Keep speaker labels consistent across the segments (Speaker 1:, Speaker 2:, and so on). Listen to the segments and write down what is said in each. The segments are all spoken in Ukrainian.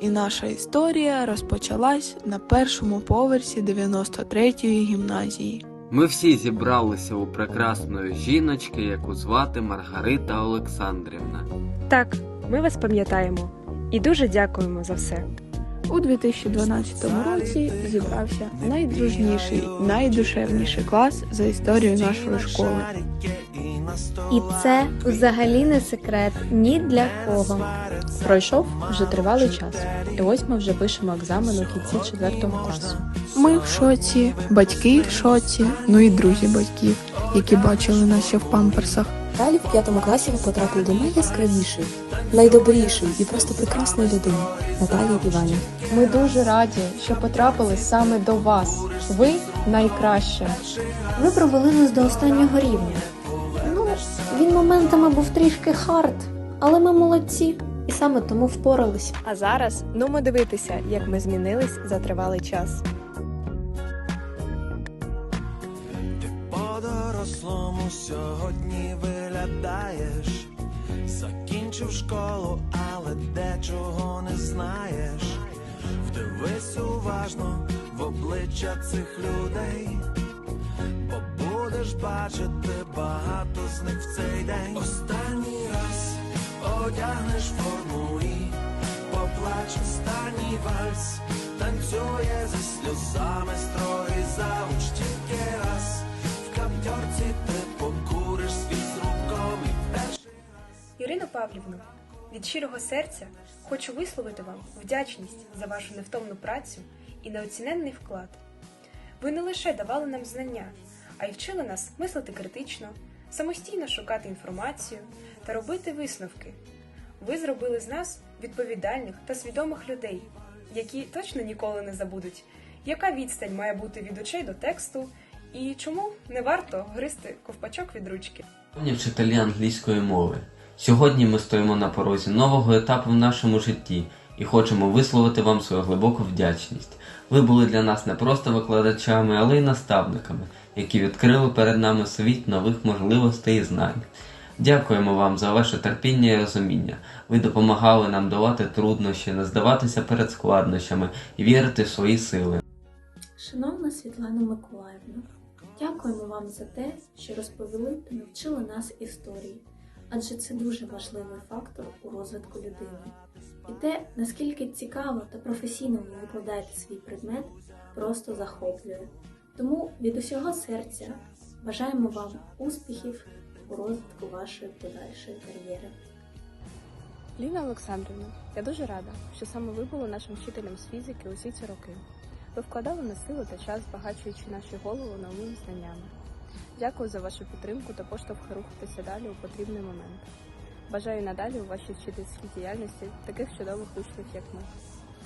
Speaker 1: і наша історія розпочалась на першому поверсі 93-ї гімназії.
Speaker 2: Ми всі зібралися у прекрасної жіночки, яку звати Маргарита Олександрівна.
Speaker 3: Так, ми вас пам'ятаємо і дуже дякуємо за все.
Speaker 1: У 2012 році зібрався найдружніший, найдушевніший клас за історію нашої школи.
Speaker 4: І це взагалі не секрет ні для кого.
Speaker 5: Пройшов вже тривалий час, і ось ми вже пишемо екзамен у кінці четвертого класу.
Speaker 1: Ми в шоці, батьки в шоці, ну і друзі батьків, які бачили нас ще в памперсах.
Speaker 6: Далі в п'ятому класі ви потрапили до найяскравішої, найдобрішої і просто прекрасної людини Наталії Іванів.
Speaker 5: Ми дуже раді, що потрапили саме до вас. Ви найкраще.
Speaker 4: Ви провели нас до останнього рівня. Він моментами був трішки хард, але ми молодці і саме тому впорались.
Speaker 3: А зараз нумо дивитися, як ми змінились за тривалий час.
Speaker 7: По-дорослому сьогодні виглядаєш, закінчив школу, але дечого не знаєш. Вдивись уважно в обличчя цих людей, бо будеш бачити багато з них в цей день. Останній раз одягнеш форму і поплач останній вальс, танцює зі сльозами строї завуч тільки раз. В каптьорці ти покуриш свій з руком і перший
Speaker 8: Ірино Павлівно, від щирого серця хочу висловити вам вдячність за вашу невтомну працю і неоціненний вклад. Ви не лише давали нам знання, а й вчили нас мислити критично, самостійно шукати інформацію та робити висновки. Ви зробили з нас відповідальних та свідомих людей, які точно ніколи не забудуть, яка відстань має бути від очей до тексту і чому не варто гризти ковпачок від ручки.
Speaker 2: Шановні вчителі англійської мови. Сьогодні ми стоїмо на порозі нового етапу в нашому житті і хочемо висловити вам свою глибоку вдячність. Ви були для нас не просто викладачами, але й наставниками, які відкрили перед нами світ нових можливостей і знань. Дякуємо вам за ваше терпіння і розуміння. Ви допомагали нам долати труднощі, не здаватися перед складнощами і вірити в свої сили.
Speaker 4: Шановна Світлана Миколаївна, дякуємо вам за те, що розповіли та навчили нас історії, адже це дуже важливий фактор у розвитку людини. І те, наскільки цікаво та професійно ви викладаєте свій предмет, просто захоплює. Тому від усього серця бажаємо вам успіхів у розвитку вашої подальшої кар'єри.
Speaker 5: Ліна Олександрівна, я дуже рада, що саме ви були нашим вчителем з фізики усі ці роки. Ви вкладали на силу та час, збагачуючи наші голови новими знаннями. Дякую за вашу підтримку та поштовх рухатися далі у потрібний момент. Бажаю надалі у вашій вчительській діяльності таких чудових учнів, як ми.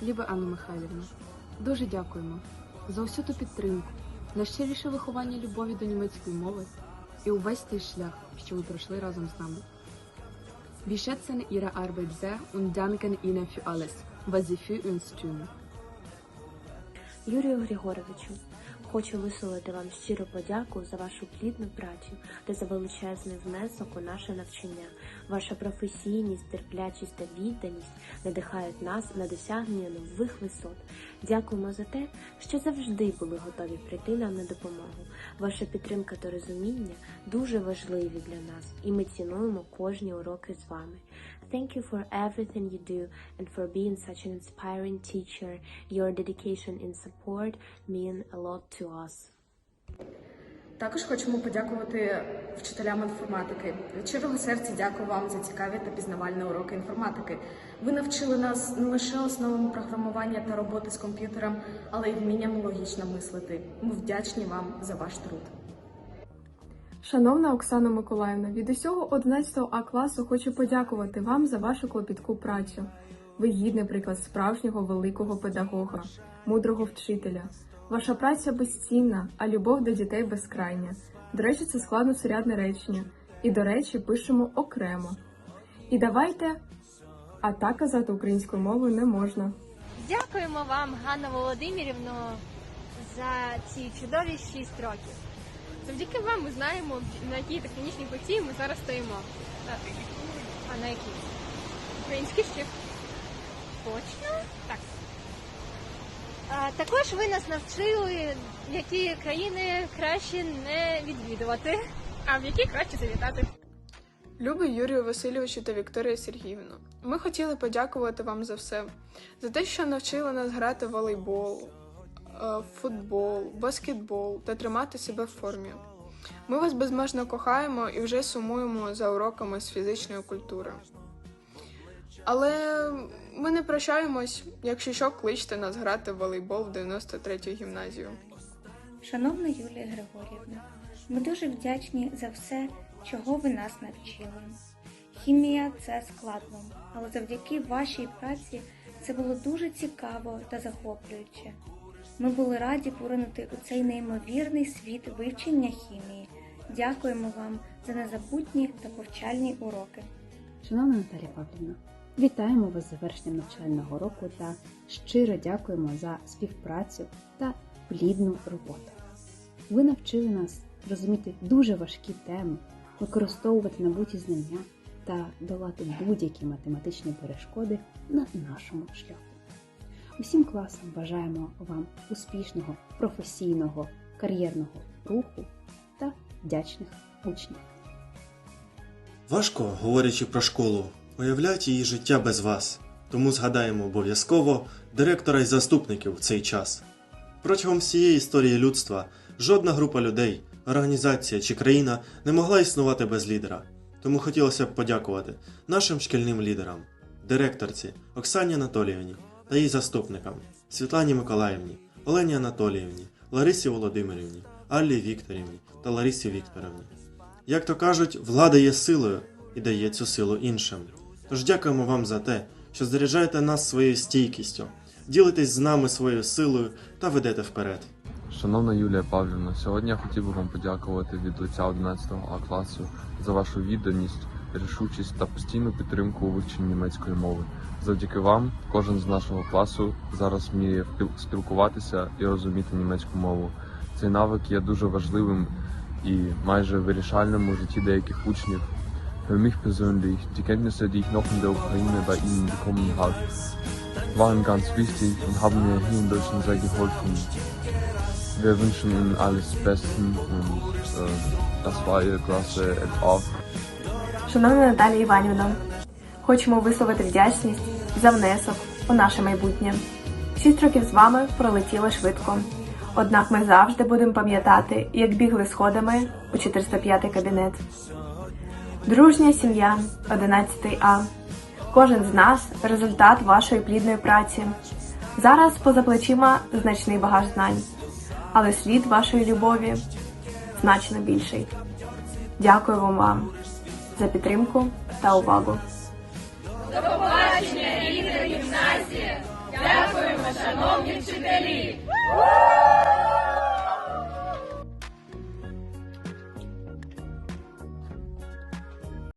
Speaker 9: Люба Анна Михайлівна, дуже дякуємо за усю ту підтримку, найщиріше виховання любові до німецької мови і увесь той шлях, що ви пройшли разом з нами. Wir schätzen Ihre Arbeit sehr und danken Ihnen für alles, was Sie für uns tun.
Speaker 10: Юрію Григоровичу, хочу висловити вам щиру подяку за вашу плідну працю та за величезний внесок у наше навчання. Ваша професійність, терплячість та відданість надихають нас на досягнення нових висот. Дякуємо за те, що завжди були готові прийти нам на допомогу. Ваша підтримка та розуміння дуже важливі для нас, і ми цінуємо кожні уроки з вами. Thank you for everything you do and for being such an inspiring teacher. Your dedication and support mean a lot to us.
Speaker 11: Також хочемо подякувати вчителям інформатики. Від щирого серця дякую вам за цікаві та пізнавальні уроки інформатики. Ви навчили нас не лише основам програмування та роботи з комп'ютером, але й вмінням логічно мислити. Ми вдячні вам за ваш труд.
Speaker 12: Шановна Оксана Миколаївна, від усього 11 А класу хочу подякувати вам за вашу клопітку працю. Ви гідний приклад справжнього великого педагога, мудрого вчителя. Ваша праця безцінна, а любов до дітей безкрайня. До речі, це складно сурядне речення. І, до речі, пишемо окремо. І давайте, а так казати українською мовою не можна.
Speaker 13: Дякуємо вам, Ганна Володимирівно, за ці чудові 6 років. Завдяки вам ми знаємо, на якій технічній поці ми зараз стоїмо. А на якій? Український ще. Точно? Так. А, також ви нас навчили, які країни краще не відвідувати, а в які краще завітати.
Speaker 12: Любий Юрію Васильовичу та Вікторія Сергіївну, ми хотіли подякувати вам за все, за те, що навчили нас грати в волейбол, футбол, баскетбол та тримати себе в формі. Ми вас безмежно кохаємо і вже сумуємо за уроками з фізичної культури. Але ми не прощаємось, якщо що, кличте нас грати в волейбол в 93-ю гімназію.
Speaker 14: Шановна Юлія Григорівна, ми дуже вдячні за все, чого ви нас навчили. Хімія це складно, але завдяки вашій праці це було дуже цікаво та захоплююче. Ми були раді поринути у цей неймовірний світ вивчення хімії. Дякуємо вам за незабутні та повчальні уроки.
Speaker 15: Шановна Наталія Павлівна, вітаємо вас з завершенням навчального року та щиро дякуємо за співпрацю та плідну роботу. Ви навчили нас розуміти дуже важкі теми, використовувати набуті знання та долати будь-які математичні перешкоди на нашому шляху. Усім класам бажаємо вам успішного, професійного, кар'єрного руху та вдячних учнів.
Speaker 16: Важко, говорячи про школу, уявляти її життя без вас, тому згадаємо обов'язково директора і заступників в цей час. Протягом всієї історії людства жодна група людей, організація чи країна не могла існувати без лідера. Тому хотілося б подякувати нашим шкільним лідерам, директорці Оксані Анатоліївні та її заступникам Світлані Миколаївні, Олені Анатоліївні, Ларисі Володимирівні, Аллі Вікторівні та Ларисі Вікторівні. Як то кажуть, влада є силою і дає цю силу іншим. Тож дякуємо вам за те, що заряджаєте нас своєю стійкістю, ділитесь з нами своєю силою та ведете вперед.
Speaker 17: Шановна Юлія Павлівна, сьогодні я хотів би вам подякувати від лиця 11 А класу за вашу відданість, рішучість та постійну підтримку у вивченні німецької мови. Завдяки вам кожен з нашого класу зараз вміє спілкуватися і розуміти німецьку мову. Цей навик є дуже важливим і майже вирішальним у житті деяких учнів. Für mich persönlich, die Kenntnisse, die ich noch in der Ukraine bei Ihnen bekommen habe, waren ganz wichtig und haben mir hier in Deutschland sehr geholfen. Wir wünschen Ihnen alles Beste und äh, das war Ihre Klasse FA.
Speaker 18: Шановна Наталія Іванівна, хочемо висловити вдячність за внесок у наше майбутнє. Шість років з вами пролетіло швидко. Однак ми завжди будемо пам'ятати, як бігли сходами у 405 кабінет. Дружня сім'я 11 А. Кожен з нас результат вашої плідної праці. Зараз поза плечима значний багаж знань, але слід вашої любові значно більший. Дякуємо вам за підтримку та увагу.
Speaker 19: До побачення, рідна гімназія! Дякуємо, шановні вчителі!